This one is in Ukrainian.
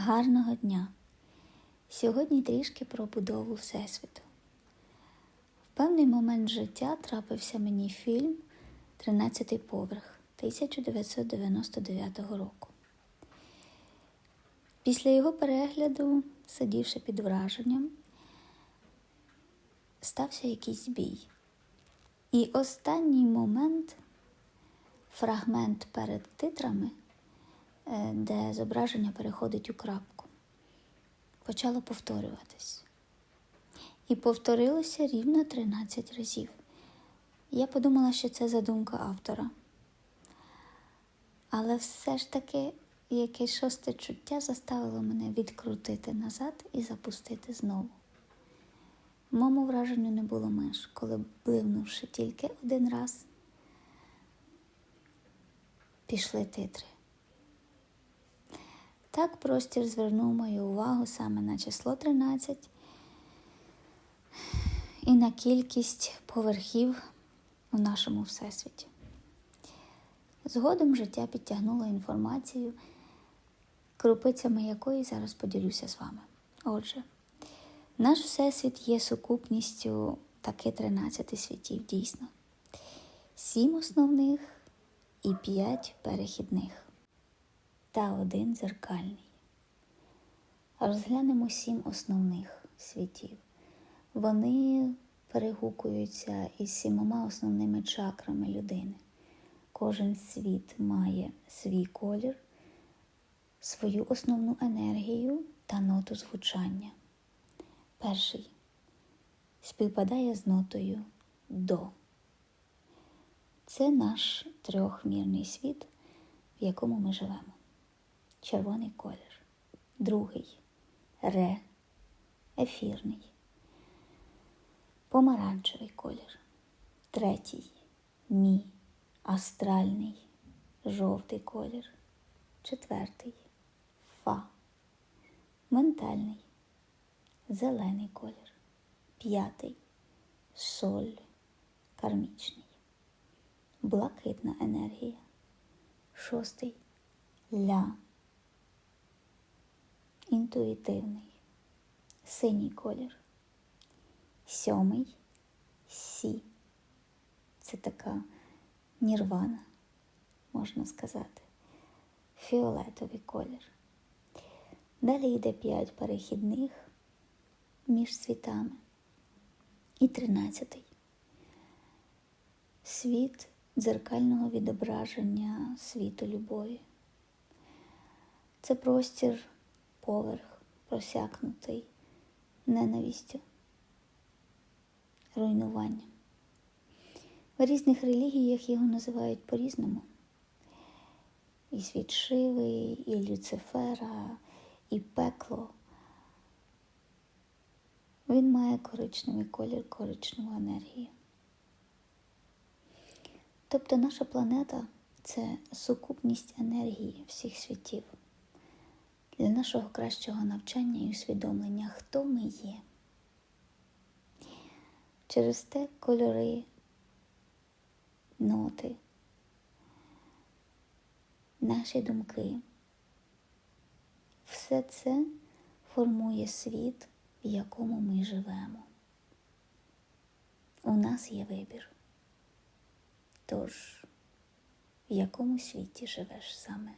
Гарного дня! Сьогодні трішки про будову Всесвіту. В певний момент життя трапився мені фільм Тринадцятий поверх 1999 року. Після його перегляду, сидівши під враженням, стався якийсь збій. І останній момент, фрагмент перед титрами, де зображення переходить у крапку, почало повторюватись. І повторилося рівно 13 разів. Я подумала, що це задумка автора. Але все ж таки якесь шосте чуття заставило мене відкрутити назад і запустити знову. Моєму враженню не було меж, коли, бливнувши тільки один раз, пішли титри. Так простір звернув мою увагу саме на число 13 і на кількість поверхів у нашому всесвіті. Згодом життя підтягнуло інформацію, крупицями якої зараз поділюся з вами. Отже, наш всесвіт є сукупністю таки 13 світів дійсно, сім основних і п'ять перехідних та один дзеркальний. Розглянемо сім основних світів. Вони перегукуються із сімома основними чакрами людини. Кожен світ має свій колір, свою основну енергію та ноту звучання. Перший співпадає з нотою до. Це наш трьохмірний світ, в якому ми живемо. Червоний колір. Другий ре, ефірний. Помаранчевий колір. Третій мі, астральний, жовтий колір. Четвертий фа, ментальний, зелений колір. П'ятий соль, кармічний. Блакитна енергія. Шостий ля. Інтуїтивний. Синій колір. Сьомий сі. Це така нірвана, можна сказати. Фіолетовий колір. Далі йде п'ять перехідних між світами. І тринадцятий. Світ дзеркального відображення світу любові. Це простір, поверх, просякнутий ненавістю, руйнуванням. В різних релігіях його називають по-різному. І світ Шиви, і Люцифера, і пекло. Він має коричневий колір, коричневу енергію. Тобто наша планета це сукупність енергії всіх світів для нашого кращого навчання і усвідомлення, хто ми є. Через те кольори, ноти, наші думки. Все це формує світ, в якому ми живемо. У нас є вибір. Тож, в якому світі живеш саме?